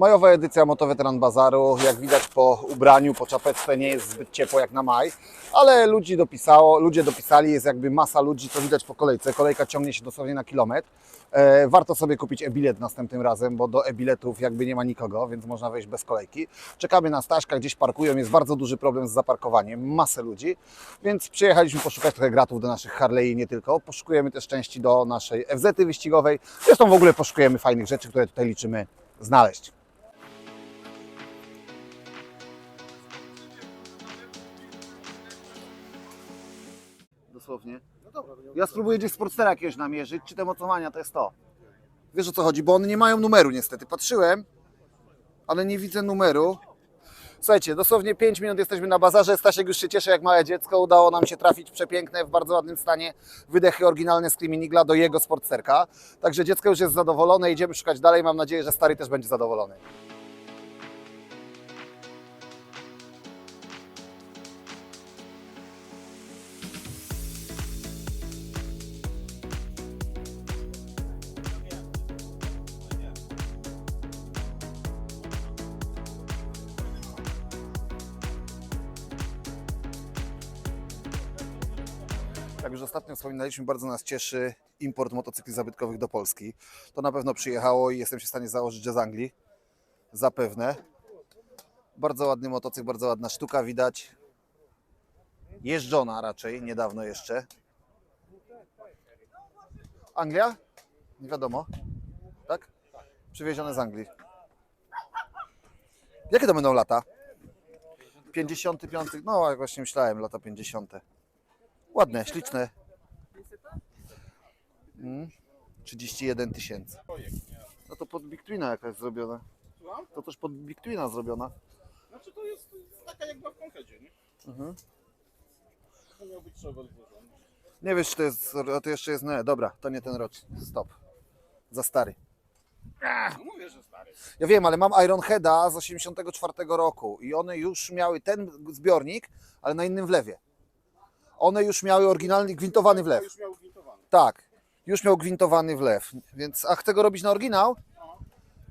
Majowa edycja Motoweteran Bazaru, jak widać po ubraniu, po czapeczce nie jest zbyt ciepło jak na maj, ale ludzi dopisało, ludzie dopisali, jest jakby masa ludzi, to widać po kolejce. Kolejka ciągnie się dosłownie na kilometr. E, warto sobie kupić e-bilet następnym razem, bo do e-biletów jakby nie ma nikogo, więc można wejść bez kolejki. Czekamy na Staśka, gdzieś parkują, jest bardzo duży problem z zaparkowaniem, masę ludzi, więc przyjechaliśmy poszukać trochę gratów do naszych Harley i nie tylko. Poszukujemy też części do naszej FZ wyścigowej. Zresztą w ogóle poszukujemy fajnych rzeczy, które tutaj liczymy znaleźć. Dosłownie. Ja spróbuję gdzieś Sportstera jakiegoś namierzyć, czy te mocowania to jest to. Wiesz o co chodzi, bo one nie mają numeru niestety. Patrzyłem, ale nie widzę numeru. Słuchajcie, dosłownie 5 minut jesteśmy na bazarze. Stasiek już się cieszy jak małe dziecko. Udało nam się trafić przepiękne, w bardzo ładnym stanie wydechy oryginalne z Kriminigla do jego sportsterka. Także dziecko już jest zadowolone, idziemy szukać dalej. Mam nadzieję, że stary też będzie zadowolony. Jak już ostatnio wspominaliśmy, bardzo nas cieszy import motocykli zabytkowych do Polski. To na pewno przyjechało i jestem się w stanie założyć, że z Anglii. Zapewne. Bardzo ładny motocykl, bardzo ładna sztuka widać. Jeżdżona raczej, niedawno jeszcze. Anglia? Nie wiadomo. Tak? Przywiezione z Anglii. Jakie to będą lata? 55, no jak właśnie myślałem, lata 50. Ładne, śliczne. Mm. 31 tysięcy. No to pod Big Twina jakaś zrobiona. To też pod Big Twina zrobiona. Znaczy to jest, taka jak na Conheadzie, nie? Mhm. To miał być włożony. Nie wiesz, czy to jest, to jeszcze jest, nie, dobra, to nie ten rocznik, stop. Za stary. No mówię, że stary. Ja wiem, ale mam Ironheada z 84 roku i one już miały ten zbiornik, ale na innym wlewie. One już miały oryginalny, gwintowany To wlew. już miał gwintowany. Tak, już miał gwintowany wlew, więc, a chcę go robić na oryginał,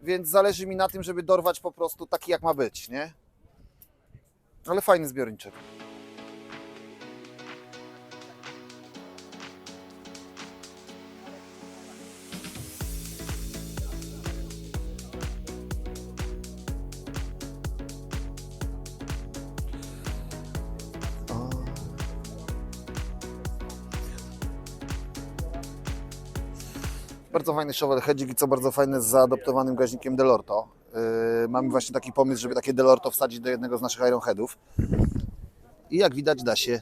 więc zależy mi na tym, żeby dorwać po prostu taki jak ma być, nie? Ale fajny zbiorniczek. Bardzo fajny shovel hedging i co bardzo fajne z zaadoptowanym gaźnikiem Delorto. Yy, mamy właśnie taki pomysł, żeby takie Delorto wsadzić do jednego z naszych Ironheadów. I jak widać da się.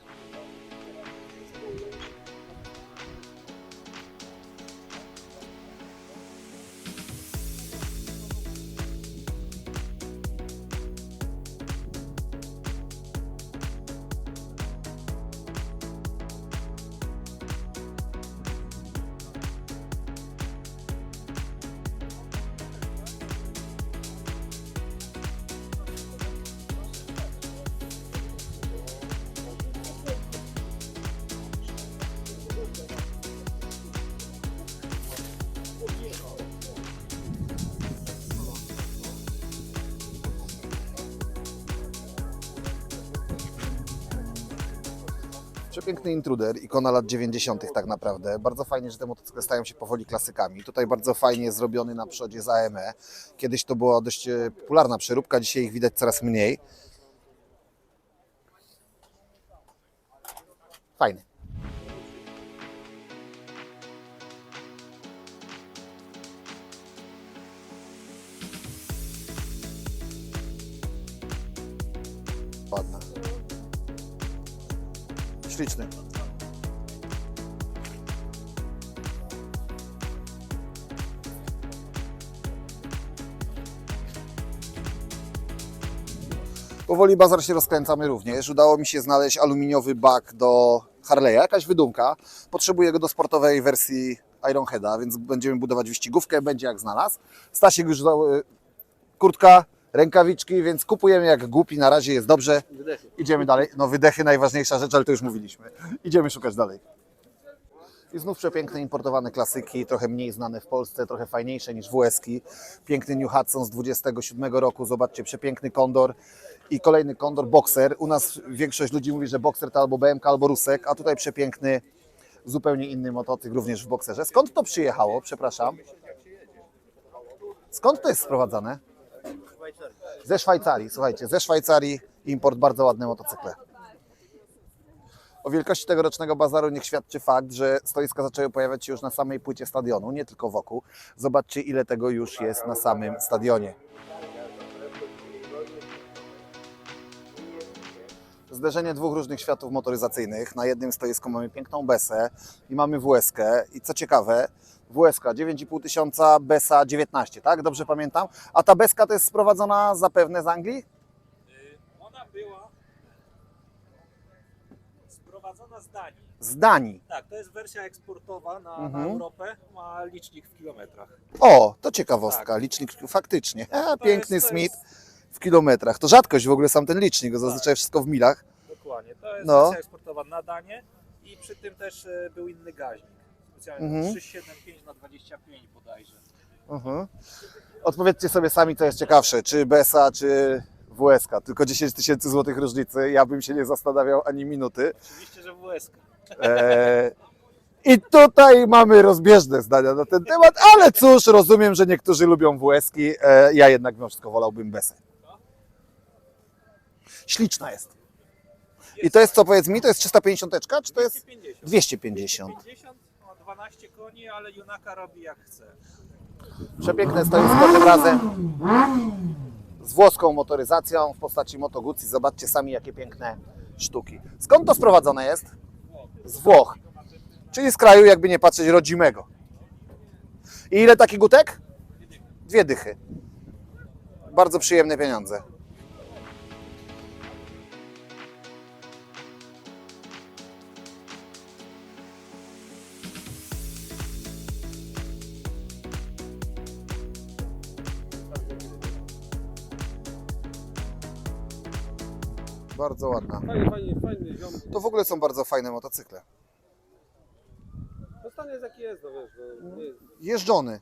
Przepiękny intruder, ikona lat 90. tak naprawdę. Bardzo fajnie, że te motocykle stają się powoli klasykami. Tutaj bardzo fajnie zrobiony na przodzie z AME. Kiedyś to była dość e, popularna przeróbka, dzisiaj ich widać coraz mniej. Fajny. Śliczny. Powoli bazar się rozkręcamy również. Udało mi się znaleźć aluminiowy bak do Harley'a, jakaś wydumka. Potrzebuję go do sportowej wersji Ironheada, więc będziemy budować wyścigówkę, będzie jak znalazł. Stasiek już kurtka, rękawiczki, więc kupujemy jak głupi, na razie jest dobrze. Idziemy dalej. No wydechy najważniejsza rzecz, ale to już mówiliśmy. Idziemy szukać dalej. I znów przepiękne importowane klasyki, trochę mniej znane w Polsce, trochę fajniejsze niż WSki. Piękny New Hudson z 27 roku, zobaczcie, przepiękny Kondor i kolejny Kondor Boxer. U nas większość ludzi mówi, że Boxer to albo BMK, albo Rusek, a tutaj przepiękny, zupełnie inny motocykl również w Boxerze. Skąd to przyjechało, przepraszam? Skąd to jest sprowadzane? Ze Szwajcarii, słuchajcie, ze Szwajcarii import bardzo ładne motocykle. O wielkości tegorocznego bazaru niech świadczy fakt, że stoiska zaczęły pojawiać się już na samej płycie stadionu, nie tylko wokół. Zobaczcie, ile tego już jest na samym stadionie. Zderzenie dwóch różnych światów motoryzacyjnych. Na jednym stoisku mamy piękną Besę i mamy WSK. I co ciekawe, WSK 9,5 tysiąca, Besa 19, tak? Dobrze pamiętam? A ta Beska to jest sprowadzona zapewne z Anglii? Ona była sprowadzona z Danii. Z Danii. Tak, to jest wersja eksportowa na, Mhm. na Europę, ma licznik w kilometrach. O, to ciekawostka, Tak. licznik faktycznie. E, piękny jest- Smith jest- w kilometrach. To rzadkość w ogóle sam ten licznik, bo zazwyczaj wszystko w milach. Dokładnie, to jest No. wersja eksportowa na Danię i przy tym też e, był inny gaźnik. Specjalnie Mhm. 375 na 25 bodajże. Mhm. Odpowiedzcie sobie sami, co jest ciekawsze, czy BSA, czy WSK. Tylko 10 tysięcy złotych różnicy, ja bym się nie zastanawiał ani minuty. Oczywiście, że WSK. E, I tutaj mamy rozbieżne zdania na ten temat, ale cóż, rozumiem, że niektórzy lubią WSki, e, ja jednak mimo wszystko wolałbym BSę. Śliczna jest. I to jest co, powiedz mi, to jest 350, czy to jest 250. 250? 250, ma 12 koni, ale Junaka robi jak chce. Przepiękne stoisko tym razem z włoską motoryzacją w postaci Moto. Zobaczcie sami, jakie piękne sztuki. Skąd to sprowadzone jest? Z Włoch. Czyli z kraju, jakby nie patrzeć, rodzimego. I ile taki gutek? Dwie dychy. Bardzo przyjemne pieniądze. Bardzo ładna. Fajnie, fajnie, fajny ziom. To w ogóle są bardzo fajne motocykle. No stan jest jaki jest, no wiesz, no, nie jest, Jeżdżony, e,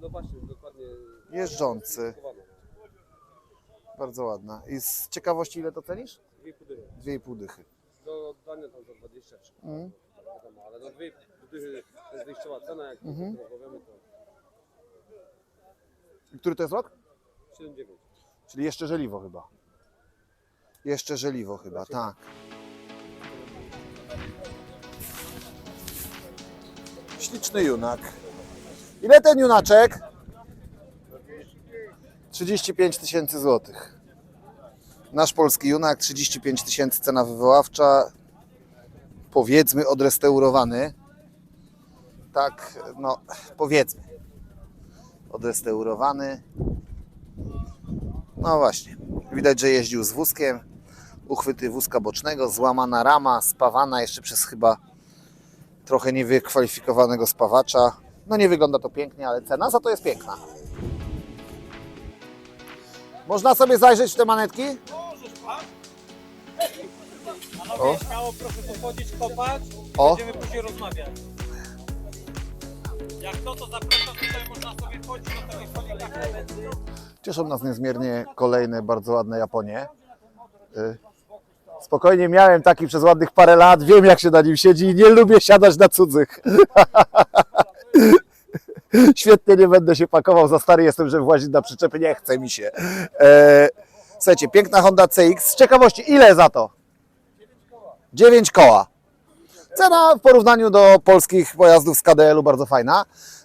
no właśnie, dokładnie. jeżdżący. Bardzo ładna. I z ciekawości ile to cenisz? Dwie pudychy. Dwie i pół dychy. Do oddania tam za 23. Mhm. Wiadomo, ale no dwie pudychy to jest wyjściowa cena, jak Mhm. powiemy to I Który to jest rok? 7,9. Czyli jeszcze żeliwo chyba. Jeszcze żeliwo chyba, tak. Śliczny junak. Ile ten junaczek? 35 tysięcy złotych. Nasz polski junak, 35 tysięcy cena wywoławcza. Powiedzmy odrestaurowany. Tak, no powiedzmy. Odrestaurowany. No właśnie, widać, że jeździł z wózkiem. Uchwyty wózka bocznego, złamana rama, spawana jeszcze przez chyba trochę niewykwalifikowanego spawacza. No nie wygląda to pięknie, ale cena za to jest piękna. Można sobie zajrzeć w te manetki? Możesz pan? O. Śmiało proszę pochodzić, kopać. O. Będziemy później rozmawiać. Jak to, to zapraszam, tutaj można sobie chodzić na telefonikach. Cieszą nas niezmiernie kolejne bardzo ładne Japonie. Y, Spokojnie miałem taki przez ładnych parę lat, wiem jak się na nim siedzi i nie lubię siadać na cudzych. Świetnie nie będę się pakował, za stary jestem, żeby włazić na przyczepy, nie chce mi się. E, słuchajcie, piękna Honda CX. Z ciekawości, ile za to? 9 koła. Cena w porównaniu do polskich pojazdów z KDL-u bardzo fajna.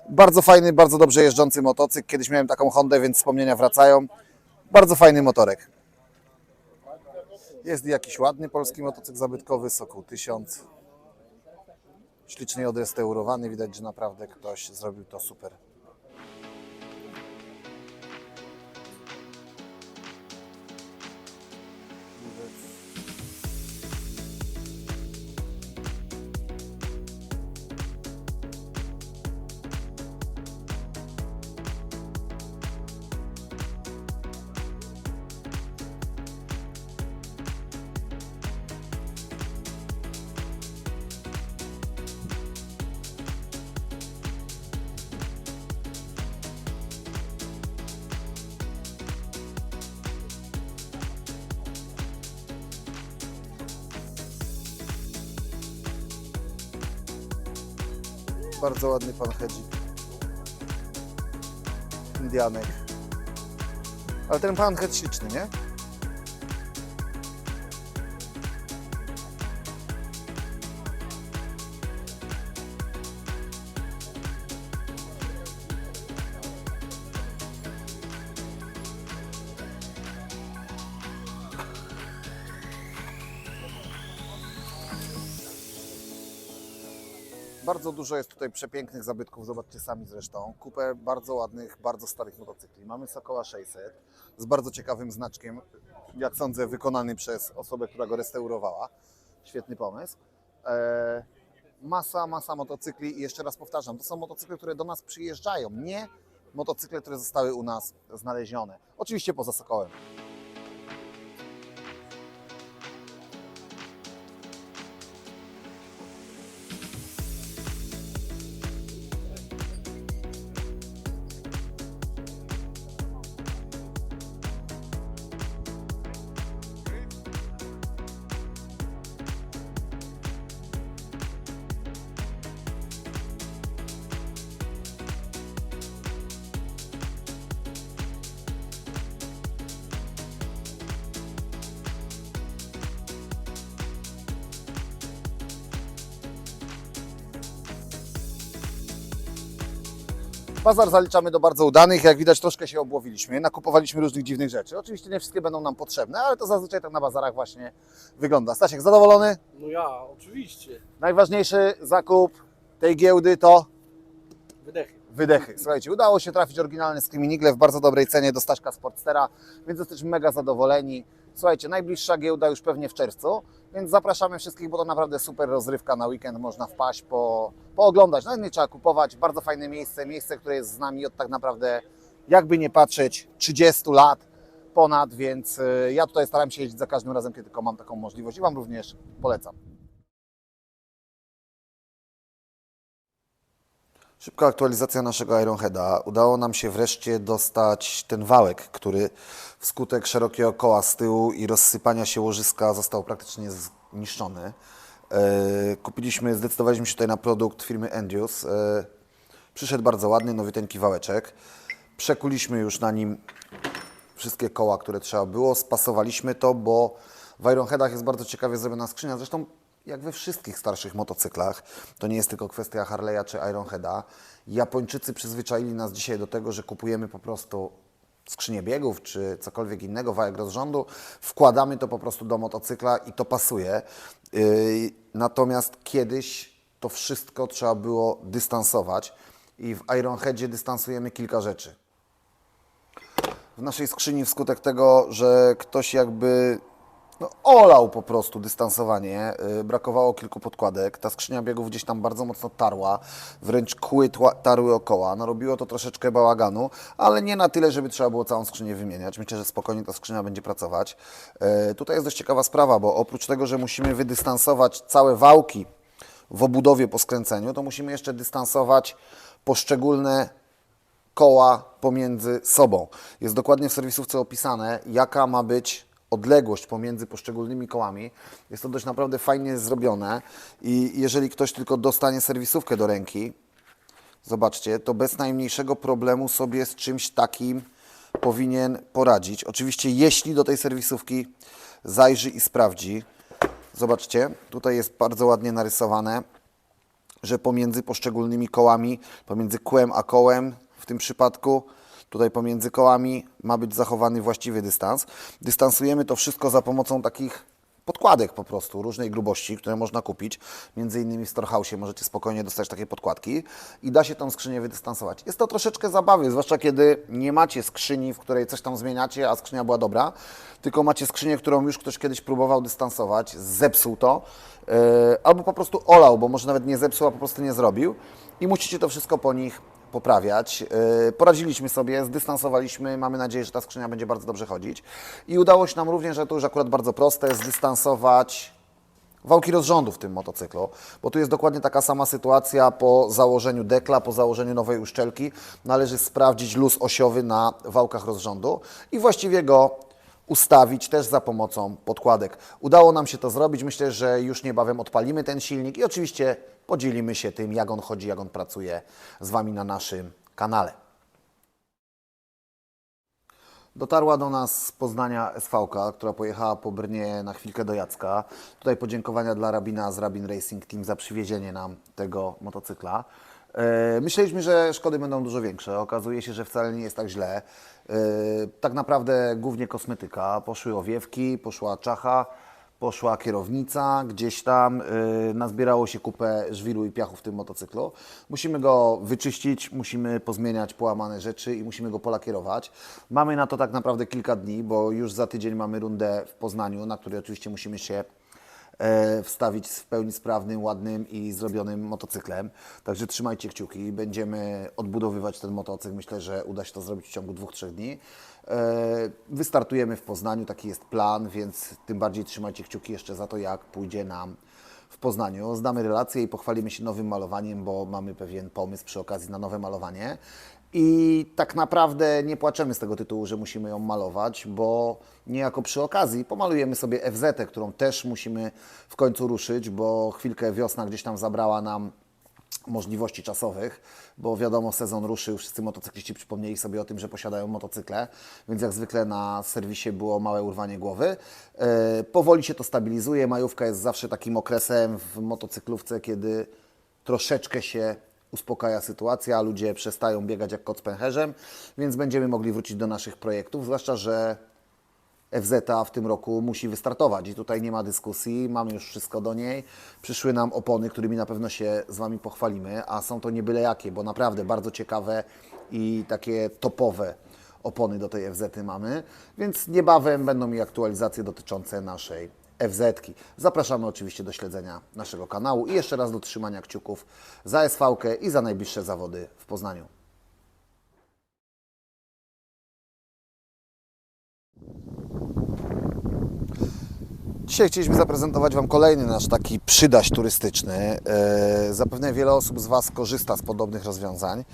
Bardzo fajny, bardzo dobrze jeżdżący motocykl. Kiedyś miałem taką Hondę, więc wspomnienia wracają. Bardzo fajny motorek. Jest jakiś ładny polski motocykl zabytkowy, Sokół 1000. Ślicznie odrestaurowany, widać, że naprawdę ktoś zrobił to super. Bardzo ładny pan Hedzik. Indianek. Ale ten pan Hed śliczny, nie? Bardzo dużo jest tutaj przepięknych zabytków, zobaczcie sami zresztą. Kupę bardzo ładnych, bardzo starych motocykli. Mamy Sokoła 600 z bardzo ciekawym znaczkiem, jak sądzę, wykonany przez osobę, która go restaurowała. Świetny pomysł. Eee, masa, masa motocykli i jeszcze raz powtarzam, to są motocykle, które do nas przyjeżdżają, nie motocykle, które zostały u nas znalezione. Oczywiście poza Sokołem. Bazar zaliczamy do bardzo udanych. Jak widać, troszkę się obłowiliśmy. Nakupowaliśmy różnych dziwnych rzeczy. Oczywiście nie wszystkie będą nam potrzebne, ale to zazwyczaj tak na bazarach właśnie wygląda. Stasiek, zadowolony? No ja, oczywiście. Najważniejszy zakup tej giełdy to Wydechy. wydechy. Słuchajcie, udało się trafić oryginalny Skiminigle w bardzo dobrej cenie do Staszka Sportstera, więc jesteśmy mega zadowoleni. Słuchajcie, najbliższa giełda już pewnie w czerwcu, więc zapraszamy wszystkich, bo to naprawdę super rozrywka na weekend, można wpaść, po, pooglądać. Nawet nie trzeba kupować, bardzo fajne miejsce, miejsce, które jest z nami od tak naprawdę, jakby nie patrzeć, 30 lat ponad, więc y, ja tutaj staram się jeździć za każdym razem, kiedy tylko mam taką możliwość i Wam również polecam. Szybka aktualizacja naszego Ironheada. Udało nam się wreszcie dostać ten wałek, który wskutek szerokiego koła z tyłu i rozsypania się łożyska został praktycznie zniszczony. E, Kupiliśmy, zdecydowaliśmy się tutaj na produkt firmy Endius. E, Przyszedł bardzo ładny, nowiuteńki wałeczek. Przekuliśmy już na nim wszystkie koła, które trzeba było. Spasowaliśmy to, bo w Ironheadach jest bardzo ciekawie zrobiona skrzynia. Zresztą jak we wszystkich starszych motocyklach, to nie jest tylko kwestia Harley'a czy Ironheada. Japończycy przyzwyczaili nas dzisiaj do tego, że kupujemy po prostu skrzynię biegów czy cokolwiek innego, wałek rozrządu, wkładamy to po prostu do motocykla i to pasuje. Yy, Natomiast kiedyś to wszystko trzeba było dystansować i w Ironheadzie dystansujemy kilka rzeczy w naszej skrzyni wskutek tego, że ktoś jakby no, olał po prostu dystansowanie. Yy, brakowało kilku podkładek. Ta skrzynia biegów gdzieś tam bardzo mocno tarła, wręcz kły tarły okoła. No, robiło to troszeczkę bałaganu, ale nie na tyle, żeby trzeba było całą skrzynię wymieniać. Myślę, że spokojnie ta skrzynia będzie pracować. Yy, tutaj jest dość ciekawa sprawa, bo oprócz tego, że musimy wydystansować całe wałki w obudowie po skręceniu, to musimy jeszcze dystansować poszczególne koła pomiędzy sobą. Jest dokładnie w serwisówce opisane, jaka ma być odległość pomiędzy poszczególnymi kołami. Jest to dość naprawdę fajnie zrobione i jeżeli ktoś tylko dostanie serwisówkę do ręki, zobaczcie, to bez najmniejszego problemu sobie z czymś takim powinien poradzić. Oczywiście, jeśli do tej serwisówki zajrzy i sprawdzi. Zobaczcie, tutaj jest bardzo ładnie narysowane, że pomiędzy poszczególnymi kołami, pomiędzy kłem a kołem w tym przypadku, tutaj pomiędzy kołami ma być zachowany właściwy dystans. Dystansujemy to wszystko za pomocą takich podkładek po prostu, różnej grubości, które można kupić. Między innymi w Storehouse'ie możecie spokojnie dostać takie podkładki i da się tą skrzynię wydystansować. Jest to troszeczkę zabawy, zwłaszcza kiedy nie macie skrzyni, w której coś tam zmieniacie, a skrzynia była dobra, tylko macie skrzynię, którą już ktoś kiedyś próbował dystansować, zepsuł to, yy, albo po prostu olał, bo może nawet nie zepsuł, a po prostu nie zrobił i musicie to wszystko po nich poprawiać. Yy, Poradziliśmy sobie, zdystansowaliśmy, mamy nadzieję, że ta skrzynia będzie bardzo dobrze chodzić. I udało się nam również, że to już akurat bardzo proste, zdystansować wałki rozrządu w tym motocyklu, bo tu jest dokładnie taka sama sytuacja po założeniu dekla, po założeniu nowej uszczelki. Należy sprawdzić luz osiowy na wałkach rozrządu i właściwie go ustawić też za pomocą podkładek. Udało nam się to zrobić. Myślę, że już niebawem odpalimy ten silnik i oczywiście podzielimy się tym, jak on chodzi, jak on pracuje z Wami na naszym kanale. Dotarła do nas z Poznania SV, która pojechała po Brnie na chwilkę do Jacka. Tutaj podziękowania dla Rabina z Rabin Racing Team za przywiezienie nam tego motocykla. E, Myśleliśmy, że szkody będą dużo większe. Okazuje się, że wcale nie jest tak źle. E, Tak naprawdę głównie kosmetyka. Poszły owiewki, poszła czacha, poszła kierownica, gdzieś tam y, nazbierało się kupę żwiru i piachu w tym motocyklu. Musimy go wyczyścić, musimy pozmieniać połamane rzeczy i musimy go polakierować. Mamy na to tak naprawdę kilka dni, bo już za tydzień mamy rundę w Poznaniu, na której oczywiście musimy się e, wstawić z w pełni sprawnym, ładnym i zrobionym motocyklem. Także trzymajcie kciuki, będziemy odbudowywać ten motocykl. Myślę, że uda się to zrobić w ciągu dwóch, trzech dni. E, Wystartujemy w Poznaniu, taki jest plan, więc tym bardziej trzymajcie kciuki jeszcze za to, jak pójdzie nam w Poznaniu. Zdamy relację i pochwalimy się nowym malowaniem, bo mamy pewien pomysł przy okazji na nowe malowanie. I tak naprawdę nie płaczemy z tego tytułu, że musimy ją malować, bo niejako przy okazji pomalujemy sobie FZ, którą też musimy w końcu ruszyć, bo chwilkę wiosna gdzieś tam zabrała nam możliwości czasowych, bo wiadomo, sezon ruszył, wszyscy motocykliści przypomnieli sobie o tym, że posiadają motocykle, więc jak zwykle na serwisie było małe urwanie głowy. E, powoli się to stabilizuje, majówka jest zawsze takim okresem w motocyklówce, kiedy troszeczkę się uspokaja sytuacja, ludzie przestają biegać jak kot z pęcherzem, więc będziemy mogli wrócić do naszych projektów, zwłaszcza, że FZ w tym roku musi wystartować i tutaj nie ma dyskusji, mamy już wszystko do niej. Przyszły nam opony, którymi na pewno się z Wami pochwalimy, a są to nie byle jakie, bo naprawdę bardzo ciekawe i takie topowe opony do tej FZ mamy, więc niebawem będą mi aktualizacje dotyczące naszej FZ. -ki. Zapraszamy oczywiście do śledzenia naszego kanału i jeszcze raz do trzymania kciuków za SV i za najbliższe zawody w Poznaniu. Dzisiaj chcieliśmy zaprezentować Wam kolejny nasz taki przydaś turystyczny. E, Zapewne wiele osób z Was korzysta z podobnych rozwiązań,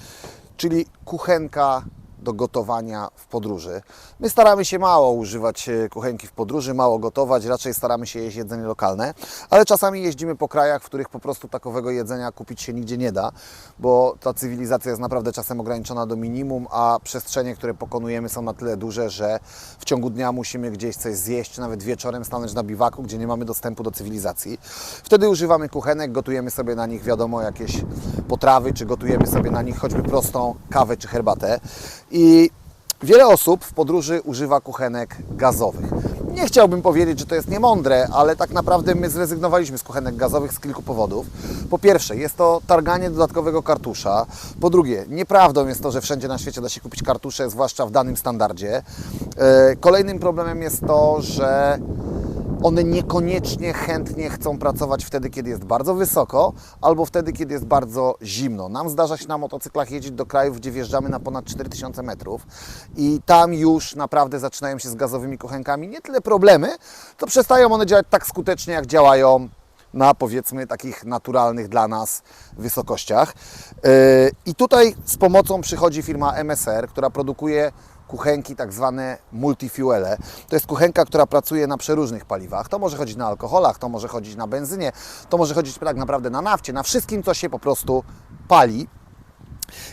czyli kuchenka do gotowania w podróży. My staramy się mało używać e, kuchenki w podróży, mało gotować, raczej staramy się jeść jedzenie lokalne, ale czasami jeździmy po krajach, w których po prostu takowego jedzenia kupić się nigdzie nie da, bo ta cywilizacja jest naprawdę czasem ograniczona do minimum, a przestrzenie, które pokonujemy są na tyle duże, że w ciągu dnia musimy gdzieś coś zjeść, nawet wieczorem stanąć na biwaku, gdzie nie mamy dostępu do cywilizacji. Wtedy używamy kuchenek, gotujemy sobie na nich wiadomo jakieś potrawy, czy gotujemy sobie na nich choćby prostą kawę czy herbatę. I wiele osób w podróży używa kuchenek gazowych. Nie chciałbym powiedzieć, że to jest niemądre, ale tak naprawdę my zrezygnowaliśmy z kuchenek gazowych z kilku powodów. Po pierwsze, jest to targanie dodatkowego kartusza. Po drugie, nieprawdą jest to, że wszędzie na świecie da się kupić kartusze, zwłaszcza w danym standardzie. E, Kolejnym problemem jest to, że one niekoniecznie chętnie chcą pracować wtedy, kiedy jest bardzo wysoko, albo wtedy, kiedy jest bardzo zimno. Nam zdarza się na motocyklach jeździć do krajów, gdzie wjeżdżamy na ponad 4000 metrów i tam już naprawdę zaczynają się z gazowymi kuchenkami nie tyle problemy, to przestają one działać tak skutecznie, jak działają na powiedzmy takich naturalnych dla nas wysokościach. Yy, I tutaj z pomocą przychodzi firma MSR, która produkuje kuchenki tak zwane multifuele. To jest kuchenka, która pracuje na przeróżnych paliwach. To może chodzić na alkoholach, to może chodzić na benzynie, to może chodzić tak naprawdę na nafcie, na wszystkim, co się po prostu pali.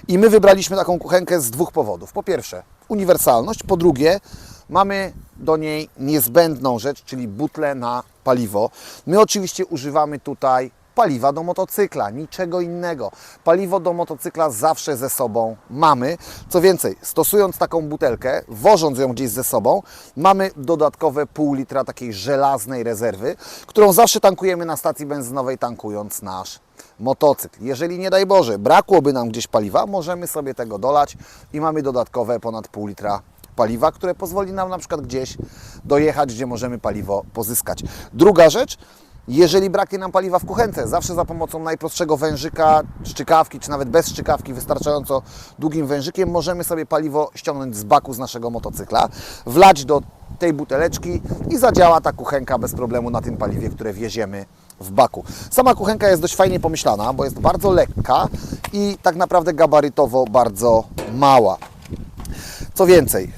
I my wybraliśmy taką kuchenkę z dwóch powodów. Po pierwsze, uniwersalność, po drugie, mamy do niej niezbędną rzecz, czyli butle na paliwo. My oczywiście używamy tutaj paliwa do motocykla, niczego innego. Paliwo do motocykla zawsze ze sobą mamy. Co więcej, stosując taką butelkę, wożąc ją gdzieś ze sobą, mamy dodatkowe pół litra takiej żelaznej rezerwy, którą zawsze tankujemy na stacji benzynowej, tankując nasz motocykl. Jeżeli nie daj Boże, brakłoby nam gdzieś paliwa, możemy sobie tego dolać i mamy dodatkowe ponad pół litra paliwa, które pozwoli nam na przykład gdzieś dojechać, gdzie możemy paliwo pozyskać. Druga rzecz, jeżeli braknie nam paliwa w kuchence, zawsze za pomocą najprostszego wężyka, szczykawki, czy nawet bez szczykawki, wystarczająco długim wężykiem, możemy sobie paliwo ściągnąć z baku z naszego motocykla, wlać do tej buteleczki i zadziała ta kuchenka bez problemu na tym paliwie, które wieziemy w baku. Sama kuchenka jest dość fajnie pomyślana, bo jest bardzo lekka i tak naprawdę gabarytowo bardzo mała. Co więcej,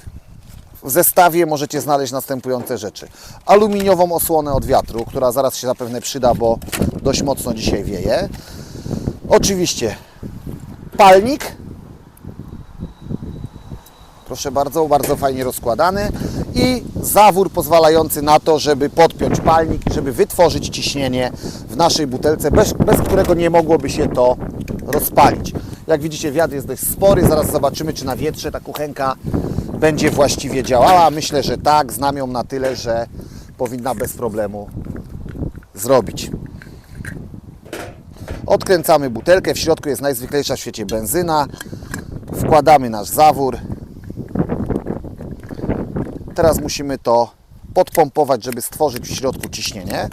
w zestawie możecie znaleźć następujące rzeczy. Aluminiową osłonę od wiatru, która zaraz się zapewne przyda, bo dość mocno dzisiaj wieje. Oczywiście palnik. Proszę bardzo, bardzo fajnie rozkładany i zawór pozwalający na to, żeby podpiąć palnik, żeby wytworzyć ciśnienie w naszej butelce, bez, bez którego nie mogłoby się to rozpalić. Jak widzicie, wiatr jest dość spory. Zaraz zobaczymy, czy na wietrze ta kuchenka będzie właściwie działała. Myślę, że tak. Znam ją na tyle, że powinna bez problemu zrobić. Odkręcamy butelkę. W środku jest najzwyklejsza w świecie benzyna. Wkładamy nasz zawór. Teraz musimy to podpompować, żeby stworzyć w środku ciśnienie.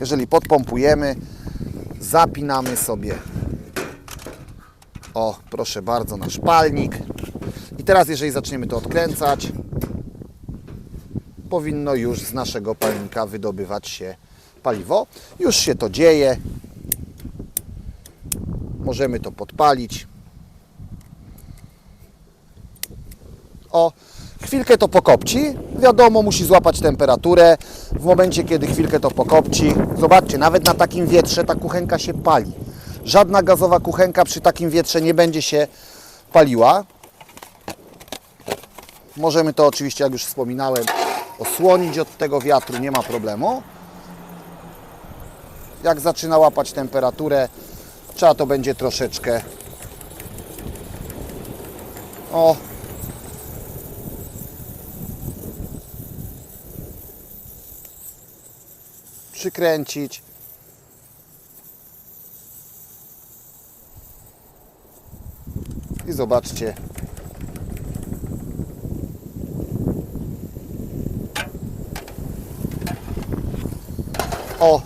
Jeżeli podpompujemy, zapinamy sobie o, proszę bardzo, nasz palnik. Teraz, jeżeli zaczniemy to odkręcać, powinno już z naszego palnika wydobywać się paliwo. Już się to dzieje. Możemy to podpalić. O, chwilkę to pokopci. Wiadomo, musi złapać temperaturę. W momencie, kiedy chwilkę to pokopci, zobaczcie, nawet na takim wietrze ta kuchenka się pali. Żadna gazowa kuchenka przy takim wietrze nie będzie się paliła. Możemy to oczywiście, jak już wspominałem, osłonić od tego wiatru, nie ma problemu. Jak zaczyna łapać temperaturę, trzeba to będzie troszeczkę o przykręcić. I zobaczcie. O!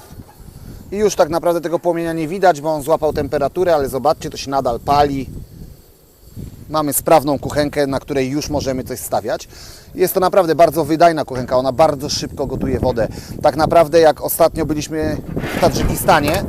I już tak naprawdę tego płomienia nie widać, bo on złapał temperaturę, ale zobaczcie, to się nadal pali. Mamy sprawną kuchenkę, na której już możemy coś stawiać. Jest to naprawdę bardzo wydajna kuchenka, ona bardzo szybko gotuje wodę. Tak naprawdę jak ostatnio byliśmy w Tadżykistanie,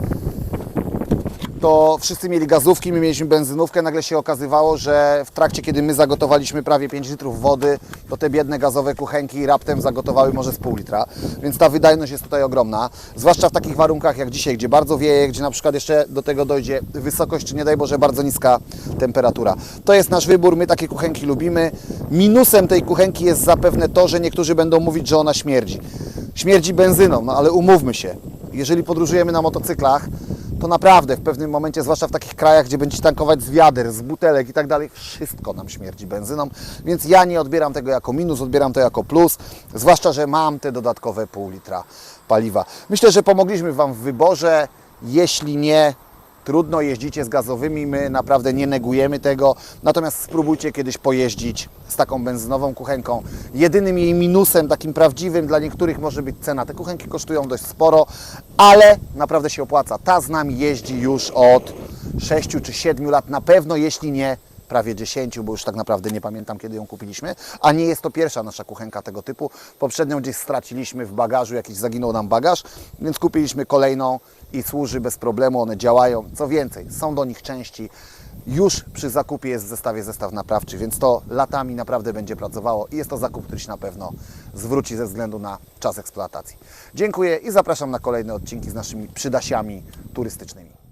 to wszyscy mieli gazówki, my mieliśmy benzynówkę. Nagle się okazywało, że w trakcie, kiedy my zagotowaliśmy prawie 5 litrów wody, to te biedne gazowe kuchenki raptem zagotowały może z pół litra. Więc ta wydajność jest tutaj ogromna. Zwłaszcza w takich warunkach jak dzisiaj, gdzie bardzo wieje, gdzie na przykład jeszcze do tego dojdzie wysokość, czy nie daj Boże, bardzo niska temperatura. To jest nasz wybór, my takie kuchenki lubimy. Minusem tej kuchenki jest zapewne to, że niektórzy będą mówić, że ona śmierdzi. Śmierdzi benzyną, no ale umówmy się. Jeżeli podróżujemy na motocyklach, to naprawdę w pewnym momencie, zwłaszcza w takich krajach, gdzie będziecie tankować z wiader, z butelek i tak dalej, wszystko nam śmierdzi benzyną, więc ja nie odbieram tego jako minus, odbieram to jako plus, zwłaszcza, że mam te dodatkowe pół litra paliwa. Myślę, że pomogliśmy Wam w wyborze, jeśli nie, trudno, jeździcie z gazowymi, my naprawdę nie negujemy tego, natomiast spróbujcie kiedyś pojeździć z taką benzynową kuchenką. Jedynym jej minusem, takim prawdziwym dla niektórych może być cena. Te kuchenki kosztują dość sporo, ale naprawdę się opłaca. Ta z nami jeździ już od 6 czy 7 lat na pewno, jeśli nie prawie 10, bo już tak naprawdę nie pamiętam kiedy ją kupiliśmy, a nie jest to pierwsza nasza kuchenka tego typu. Poprzednią gdzieś straciliśmy w bagażu, jakiś zaginął nam bagaż, więc kupiliśmy kolejną i służy bez problemu, one działają. Co więcej, są do nich części. Już przy zakupie jest w zestawie zestaw naprawczy, więc to latami naprawdę będzie pracowało i jest to zakup, który się na pewno zwróci ze względu na czas eksploatacji. Dziękuję i zapraszam na kolejne odcinki z naszymi przydasiami turystycznymi.